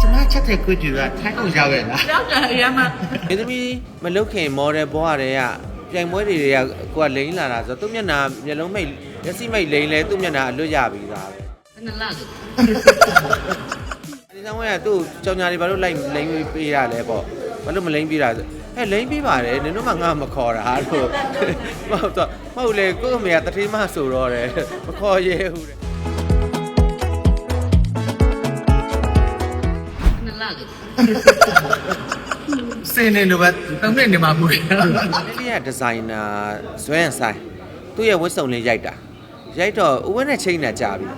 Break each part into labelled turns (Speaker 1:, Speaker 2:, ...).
Speaker 1: ကျမချက်တဲ့ကွေးတူကထိုင်းအောင်ရောက်ရဲ့လား
Speaker 2: ရောက်တယ်အရင်မှ
Speaker 3: မင်းသမီးမလုတ်ခင်မော်ဒယ်ဘွားတွေကပြိုင်ပွဲတွေကကိုကလိမ့်လာတာဆိုတော့သူ့မျက်နှာမျက်လုံးမိတ်မျက်စိမိတ်လိမ့်လဲသူ့မျက်နှာအလွတ်ရပြီးသားပဲ
Speaker 2: ဘယ်နှလားလဲ
Speaker 3: ဒီဆောင်ကသူ့ကြောင်ညာတွေဘာလို့လိုက်လိမ့်ပေးရလဲပေါ့ဘာလို့မလိမ့်ပေးတာလဲဟဲ့လိမ့်ပေးပါတယ်နင်တို့မှငါမခေါ်တာလို့မဟုတ်တော့မဟုတ်လေကို့အမေကတတိမဆိုတော့တယ်မခေါ်ရဲဘူးတဲ့
Speaker 1: စင်းနေလိုပဲတုံးနေနေမှာမူ
Speaker 3: တယ်။လေးကဒီဇိုင်နာဇွဲရန်ဆိုင်သူ့ရဲ့ဝတ်စုံလေးရိုက်တာရိုက်တော့ဦးဝဲနဲ့ချိန်နဲ့ကြာပြီ။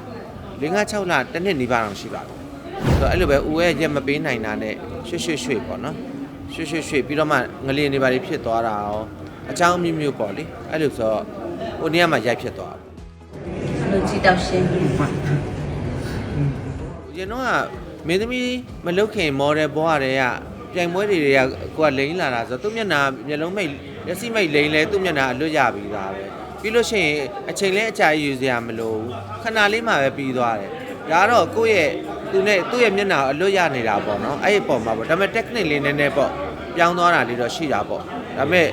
Speaker 3: ၄၅၆လတစ်နှစ်နေပါအောင်ရှိပါတော့။ဆိုတော့အဲ့လိုပဲဦးဝဲရက်မပေးနိုင်တာနဲ့ရွှွှွှွှပေါ့နော်။ရွှွှွှွပြီးတော့မှငလျင်တွေပါလေးဖြစ်သွားတာရောအချောင်းမျိုးမျိုးပေါ့လေ။အဲ့လိုဆိုတော့ဟိုနေ့ကမှရိုက်ဖြစ်သွားတာ။
Speaker 2: လူကြည့်တော့ရှင်းပြီ။
Speaker 3: ရင်းတော့ မင်းသမီးမလုတ်ခင်မော်ဒယ်ဘွားတွေကပြိုင်ပွဲတွေကကိုကလိမ့်လာတာဆိုတော့သူ့မျက်နှာမျက်လုံးမိတ်မျက်စိမိတ်လိမ့်လဲသူ့မျက်နှာအလွတ်ရပြီးသားပဲပြီးလို့ရှိရင်အချိန်လဲအကြာကြီးယူစရာမလိုဘူးခဏလေးမှပဲပြီးသွားတယ်ဒါကတော့ကိုယ့်ရဲ့သူနဲ့သူ့ရဲ့မျက်နှာအလွတ်ရနေတာပေါ့နော်အဲ့ဒီပုံမှာပေါ့ဒါပေမဲ့ technique လေးနည်းနည်းပေါ့ပြောင်းသွားတာလေးတော့ရှိတာပေါ့ဒါပေမဲ့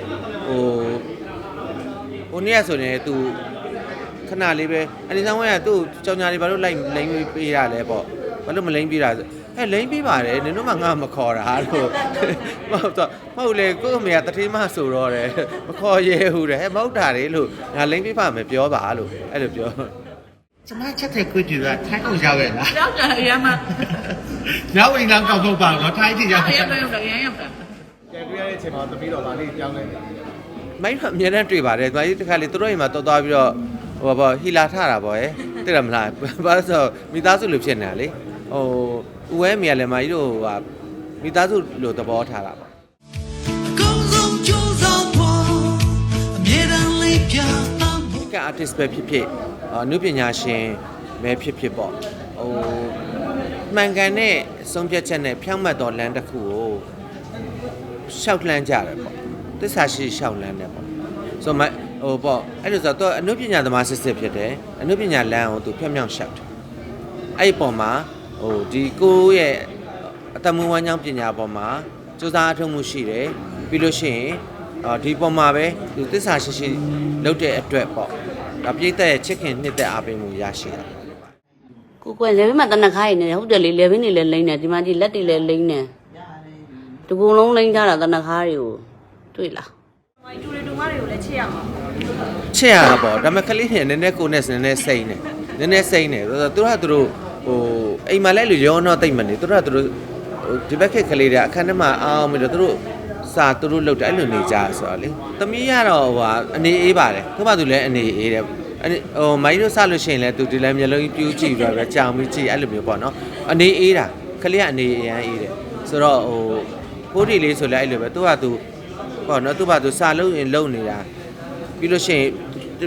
Speaker 3: ဟိုဟိုနေ့ကဆိုရင် तू ခဏလေးပဲအနေဆောင်ကသူ့ကြောင်ညာတွေဘာလို့လိုက်လိမ့်ပေးရလဲပေါ့ ဘာလို့မလိမ့်ပေးတာဟဲ့လိမ့်ပေးပါတယ်နင်တို့မှငါမခေါ်တာလို့မဟုတ်တော့မဟုတ်လေကို့အမေကတတိမဆိုတော့တယ်မခေါ်ရဲဘူးတဲ့ဟဲ့မဟုတ်တာလေလို့ငါလိမ့်ပေးပါမယ်ပြောပါလို့အဲ့လိုပြော
Speaker 1: ကျမချက်တဲ့ကွေးတူကထိုင်းအောင်ရောက်ရဲ့လား
Speaker 2: ရောက်တယ်အရင်မှ
Speaker 1: နောက်ဝင်တော့ကောက်ဖို့ပါတော့ထိုင်းတီရောက်
Speaker 2: အ
Speaker 1: ရဲ့
Speaker 2: ရင်မှရောက်တယ်အရင်ရောက်တယ်
Speaker 4: ပြန်ပြရတဲ့အချိန်မှာသမီးတော်ဗာလေးကြောင်းလဲနေတယ်
Speaker 3: မိုင်းတော့အများနဲ့တွေ့ပါတယ်ဒီမှာဒီတစ်ခါလေသူတို့အိမ်မှာတော်သွားပြီးတော့ဟိုဘောဟီလာထတာပေါ့ရယ်သိတယ်မလားဘာလို့ဆိုမိသားစုလိုဖြစ်နေတာလေ ဟိုဦးဝဲမိရလည်းမကြီးတို့ဟာမိသားစုလိုသဘောထားတာပေါ့
Speaker 5: အကုန်ဆုံးကြိုးစားဖို့အမြဲတမ်းလေးပြအောင်ဖို့
Speaker 3: က artist ပဲဖြစ်ဖြစ်အနုပညာရှင်ပဲဖြစ်ဖြစ်ပေါ့ဟိုမှန်ကန်တဲ့ဆုံးဖြတ်ချက်နဲ့ဖြောင့်မတ်တော်လမ်းတစ်ခုကိုရှောက်လှမ်းကြတယ်ပေါ့သစ္စာရှိရှောက်လှမ်းတယ်ပေါ့ဆိုတော့မဟိုပေါ့အဲ့လိုဆိုတော့သူအနုပညာသမားစစ်စစ်ဖြစ်တယ်အနုပညာလမ်းကိုသူဖြောင့်ဖြောင့်ရှောက်တယ်အဲ့ဒီပုံမှာ ဟိုဒီကိုယ့်ရဲ့အတမွေးဝမ်းကြောင်းပညာပေါ်မှာစူးစမ်းအထောက်မှုရှိတယ်ပြီးလို့ရှိရင်အော်ဒီပုံမှာပဲသူသစ္စာရှိရှိလုပ်တဲ့အတွက်ပေါ့ဒါပြိတ္တရဲ့ချစ်ခင်နှစ်သက်အားပေးမှုရရှိတာ
Speaker 6: ကိုကွယ်လေဘင်းမှာတနခါးရည်နေတယ်ဟုတ်တယ်လေလေဘင်းနေလည်းလိမ့်နေဒီမှာကြည့်လက်တွေလည်းလိမ့်နေဒီကုံလုံးလိမ့်ထားတာတနခါးတွေကိုတွေ့လား
Speaker 3: ချစ်ရတာပေါ့ဒါပေမဲ့ကလေးတွေနည်းနည်းကိုယ်နဲ့နည်းနည်းစိမ့်နေနည်းနည်းစိမ့်နေဆိုတော့သူတို့ကသူတို့ ဟိုအိမ်မှာလည်းလူရောတော့တိတ်မနေသူတို့ကသူတို့ဟိုဒီဘက်ခက်ကလေးတွေအခန်းထဲမှာအောင်ပြီးတော့သူတို့စာသူတို့လုပ်တယ်အဲ့လိုနေကြဆိုတော့လေသမီးကတော့ဟိုဟာအနေအေးပါတယ်သူ့ဘာသူလည်းအနေအေးတယ်အနေဟိုမိုင်းတို့စလို့ရှိရင်လည်းသူဒီလည်းမျိုးလုံးပြူးကြည့်ပြီးတော့ကြောင်ပြီးကြည့်အဲ့လိုမျိုးပေါ့နော်အနေအေးတာကလေးကအနေအရန်အေးတယ်ဆိုတော့ဟိုဖိုးတီလေးဆိုလည်းအဲ့လိုပဲသူကသူပေါ့နော်သူ့ဘာသူစာလုပ်ရင်လုပ်နေတာပြီးလို့ရှိရင်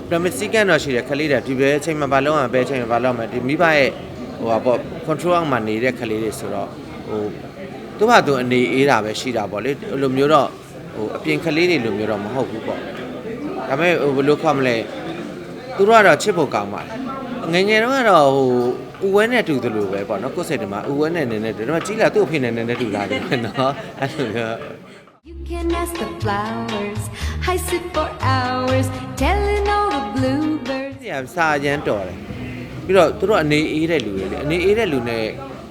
Speaker 3: ပရမစီကန်တော့ရှိတယ်ခလေးတွေဒီဘဲအချိန်မှာဘာလုပ်အောင်ဘဲအချိန်မှာဘာလုပ်အောင်ဒီမိဘရဲ့ ဟိုပါပေါ့ control အောက်မှာနေတဲ့ခလေးတွေဆိုတော့ဟိုသူ့ဘာသူအနေအေးတာပဲရှိတာပေါ့လေအဲ့လိုမျိုးတော့ဟိုအပြင်ခလေးတွေလိုမျိုးတော့မဟုတ်ဘူးပေါ့ဒါပေမဲ့ဟိုဘယ်လိုခေါ်မလဲသူတို့ကတော့ချစ်ဖို့ကောင်းပါတယ်ငယ်ငယ်တော့ကတော့ဟိုဦးဝဲနဲ့တူတယ်လို့ပဲပေါ့နော်ကိုယ်စိတ်တမှာဦးဝဲနဲ့နည်းနည်းတူတယ်ဒါပေမဲ့ကြီးလာသူ့အဖေနဲ့နည်းနည်းတူလာတယ်နော်အဲ့လိုမျိုး
Speaker 7: You can ask the flowers. I sit for hours telling all the bluebirds.
Speaker 3: ဆရာစာရမ်းတော်တယ် ပြီးတော့သူတို့အနေအေးတဲ့လူတွေလေအနေအေးတဲ့လူနဲ့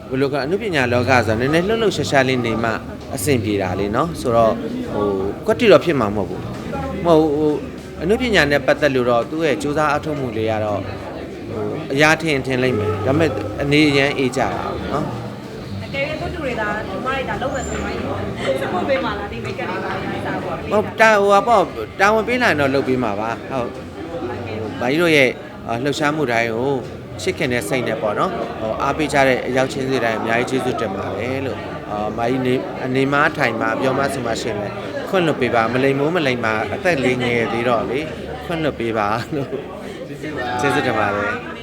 Speaker 3: ဘယ်လိုကအနုပညာလောကဆိုတော့နည်းနည်းလှုပ်လှုပ်ရှားရှားလေးနေမှအဆင်ပြေတာလေနော်ဆိုတော့ဟိုကွက်တီတော့ဖြစ်မှာမဟုတ်ဘူးမဟုတ်ဟိုအနုပညာနဲ့ပတ်သက်လို့တော့သူ့ရဲ့စူးစမ်းအထောက်မှုလေးကတော့ဟိုအရာထင်ထင်လိုက်မယ်ဒါပေမဲ့အနေအရန်အေးကြတာနော်
Speaker 8: အကယ်၍ကိုတူတွေဒါဒီမတွေဒါလုံးဝဆိုရင်စပွတ်ပေးမှလားဒီမိတ်ကပ်တွေပါရိုက်စားပေါ့
Speaker 3: ဟုတ်တာဟိုကပေါ့တာဝန်ပေးလိုက်ရင်တော့လုပ်ပေးမှာပါဟုတ်ဘာကြီးတို့ရဲ့အာလှုပ်ရှားမှုတိုင်းကို ချစ်ခင်တဲ့စိတ်နဲ့ပေါ့နော်ဟိုအားပေးကြတဲ့အရောက်ချင်းစီတိုင်းအများကြီးကျေးဇူးတင်ပါတယ်လို့အာမာကြီးနေအနေမထိုင်မှာပြောမဆင်မရှင်လဲခွင့်လွတ်ပေးပါမလိမ်မိုးမလိမ်ပါအသက်လေးငယ်သေးတော့လေခွင့်လွတ်ပေးပါလို့ကျေးဇူးတင်ပါတယ်